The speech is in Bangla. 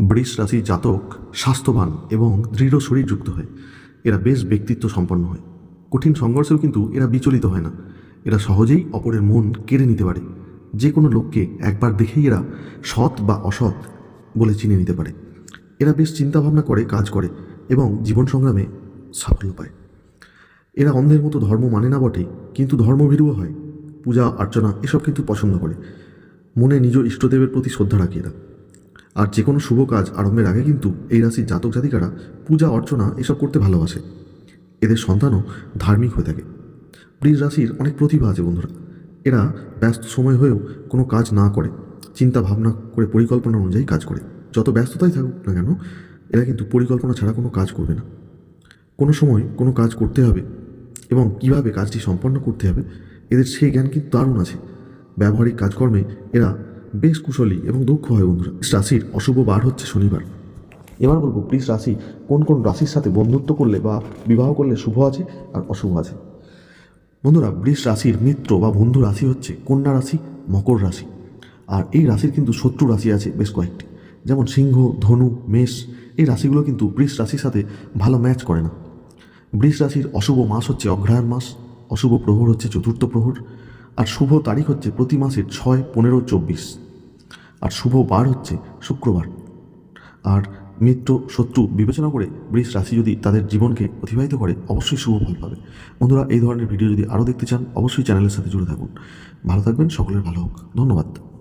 বৃষ রাশির জাতক স্বাস্থ্যবান এবং দৃঢ় শরীর যুক্ত হয়। এরা বেশ ব্যক্তিত্ব সম্পন্ন হয়। কঠিন সংঘর্ষেও কিন্তু এরা বিচলিত হয় না। এরা সহজেই অপরের মন কেড়ে নিতে পারে। যে কোনো লোককে একবার দেখেই এরা সৎ বা অসৎ বলে চিনে নিতে পারে। এরা বেশ চিন্তাভাবনা করে, কাজ করে এবং জীবন সংগ্রামে সাফল্য পায়। এরা অন্ধের মতো ধর্ম মানে না বটে, কিন্তু ধর্মভীরুও হয়। পূজা, অর্চনা এসব কিন্তু পছন্দ করে। মনে নিজ ইষ্টদেবের প্রতি শ্রদ্ধা রাখে এরা। আর যে কোনো শুভ কাজ আরম্ভের আগে কিন্তু এই রাশির জাতক জাতিকারা পূজা, অর্চনা এসব করতে ভালোবাসে। এদের সন্তানও ধার্মিক হয়ে থাকে। বৃষ রাশির অনেক প্রতিভা আছে বন্ধুরা। এরা ব্যস্ত সময় হয়েও কোনো কাজ না করে, চিন্তা ভাবনা করে পরিকল্পনা অনুযায়ী কাজ করে। যত ব্যস্ততাই থাকুক না কেন, এরা কিন্তু পরিকল্পনা ছাড়া কোনো কাজ করবে না। কোনো সময় কোনো কাজ করতে হবে এবং কীভাবে কাজটি সম্পন্ন করতে হবে, এদের সেই জ্ঞান কিন্তু দারুণ আছে। ব্যবহারিক কাজকর্মে এরা বেশ কুশলী এবং দক্ষ হয় বন্ধুরা। রাশির অশুভ বার হচ্ছে শনিবার। এবার বলব বৃষ রাশি, কোন কোন রাশির সাথে বন্ধুত্ব করলে বা বিবাহ করলে শুভ আছে আর অশুভ আছে? বন্ধুরা, বৃষ রাশির মিত্র বা বন্ধু রাশি হচ্ছে কন্যা রাশি, মকর রাশি। আর এই রাশির কিন্তু শত্রু রাশি আছে বেশ কয়েকটি। যেমন সিংহ, ধনু, মেষ, এই রাশিগুলো কিন্তু বৃষ রাশির সাথে ভালো ম্যাচ করে না। বৃষ রাশির অশুভ মাস হচ্ছে অগ্রহায়ণ মাস, অশুভ প্রহর হচ্ছে চতুর্থ প্রহর, আর শুভ তারিখ হচ্ছে প্রতি মাসের ছয়, পনেরো, চব্বিশ। আর শুভ বার হচ্ছে শুক্রবার। আর মিত্র, শত্রু বিবেচনা করে বৃষ রাশি যদি তাদের জীবনকে অতিবাহিত করে, অবশ্যই শুভ ফল পাবে। বন্ধুরা, এই ধরনের ভিডিও যদি আরও দেখতে চান, অবশ্যই চ্যানেলের সাথে জুড়ে থাকুন। ভালো থাকবেন, সকলের ভালো হোক। ধন্যবাদ।